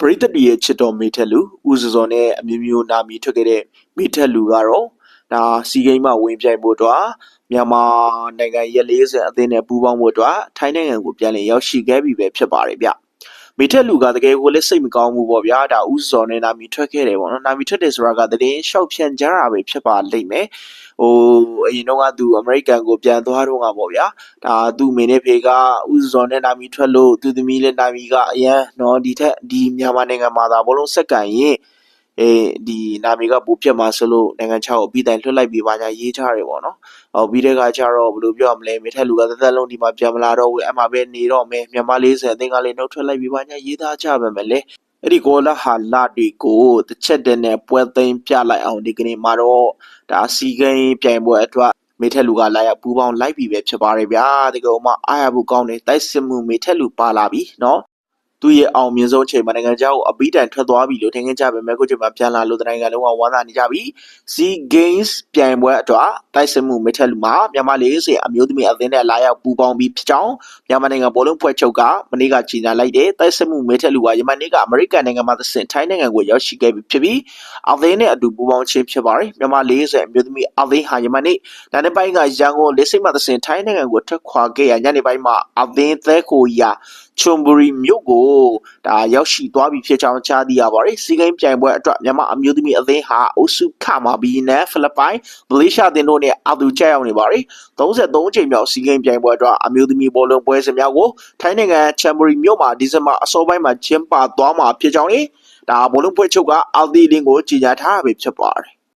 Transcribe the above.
ပရိသတ်တွေရဲ့ချစ်တော်မေထက်လူဦးစောစောနဲ့အမျိုးမျိုးနာမည်ထွက်ခဲ့တဲ့မေထက်လူကတော့ဒါစီဂိမ်းမှာဝင်ပြိုင်ဖို့အတွက်မြန်မာနိုင်ငံရက်40အသင်းနဲ့ပူးပေါင်းဖို့အတွက်ထိုင်းနိုင်ငံကိုပြန်လည်ရောက်ရှိခဲ့ပြီပဲဖြစ်ပါတယ်ဗျ မေထက်လူကတကယ်ကိုလည်းစိတ်မကောင်းဘူးပေါ့ဗျာဒါဦးစောနဲ့နာမည်ထွက်ခဲ့တယ်ပေါ့နော်နာမည်ထွက်တယ်ဆိုတာကတည်င်းလျှောက်ဖြန့်ကြတာပဲဖြစ်ပါလိမ့်မယ်ဟိုအရင်တော့ကသူအမေရိကန်ကိုပြန်သွားတော့ကပေါ့ဗျာဒါသူ့မိနေဖေကဦးစောနဲ့နာမည်ထွက်လို့သူသမီးလည်းနာမည်ကအရန်နော်ဒီထက်ဒီမြန်မာနိုင်ငံမှာသာဘလုံးစက္ကန့်ရင် အဲဒီနာမည်ကပူပြတ်မှာဆိုလို့နိုင်ငံခြားကိုအပြီးတိုင်လွှတ်လိုက်ပြီးပါညာရေးထားတယ်ပေါ့နော်။ဟောပြီးတဲ့ခါကျတော့ဘယ်လိုပြောရမလဲမိထက်လူကသက်သက်လုံးဒီမှာပြန်မလာတော့ဘူးအမှပဲနေတော့မယ်မြန်မာ40အသင်းကလည်းနှုတ်ထွက်လိုက်ပြီးပါညာရေးသားကြပါမယ်လေ။အဲ့ဒီကောလာဟာလာတွေကိုတစ်ချက်တည်းနဲ့ပွဲသိမ်းပြလိုက်အောင်ဒီကနေ့မှာတော့ဒါစီကိန်းပြိုင်ပွဲအတွက်မေထက်လူကလာရောက်ပူပေါင်းလိုက်ပြီပဲဖြစ်ပါတယ်ဗျာဒီကောင်မှအားရဖို့ကောင်းတယ်တိုက်စစ်မှုမေထက်လူပါလာပြီเนาะ သူ့ရဲ့အောင်မြင်ဆုံးအချိန်မှာနိုင်ငံခြားကိုအပီးတိုင်ထွက်သွားပြီလို့ထင်ခဲ့ကြပေမဲ့ခုချိန်မှာပြန်လာလို့တနိုင်ငံလုံးကဝမ်းသာနေကြပြီ Z Games ပြိုင်ပွဲအတွက်တိုက်စစ်မှုမေထက်လူမှာမြန်မာ40အမျိုးသမီးအသင်းနဲ့လာရောက်ပူပေါင်းပြီးဖြစ်ကြောင်းမြန်မာနိုင်ငံဘောလုံးဖွဲ့ချုပ်ကမနေ့ကကြေညာလိုက်တယ်တိုက်စစ်မှုမေထက်လူကယမန်နေ့ကအမေရိကန်နိုင်ငံမှာသဆင်ထိုင်းနိုင်ငံကိုရောက်ရှိခဲ့ပြီဖြစ်ပြီးအသင်းနဲ့အတူပူးပေါင်းခြင်းဖြစ်ပါတယ်မြန်မာ40အမျိုးသမီးအသင်းဟာယမန်နေ့နာနေပိုင်းကရန်ကုန်လေးစိတ်မှသဆင်ထိုင်းနိုင်ငံကိုထွက်ခွာခဲ့ရညနေပိုင်းမှာအသင်းသဲကိုရာ ချွန်ဘူရီမြို့ကိုဒါရောက်ရှိသွားပြီဖြစ်ကြောင်းကြားသိရပါတယ်စီးကိန်းပြိုင်ပွဲအတွက်မြန်မာအမျိုးသမီးအသင်းဟာအုပ်စုခမှာဘီနဲ့ဖိလစ်ပိုင်မလေးရှားအသင်းတို့နဲ့အတူကျရောက်နေပါတယ်33ချိန်မြောက်စီးကိန်းပြိုင်ပွဲအတွက်အမျိုးသမီးဘောလုံးပွဲစဉ်များကိုထိုင်းနိုင်ငံချမ်ဘူရီမြို့မှာဒီဇင်ဘာအစောပိုင်းမှာကျင်းပသွားမှာဖြစ်ကြောင်းလေဒါဘောလုံးပွဲချုပ်ကအာဒီလင်းကိုကြေညာထားတာပဲဖြစ်ပါတယ်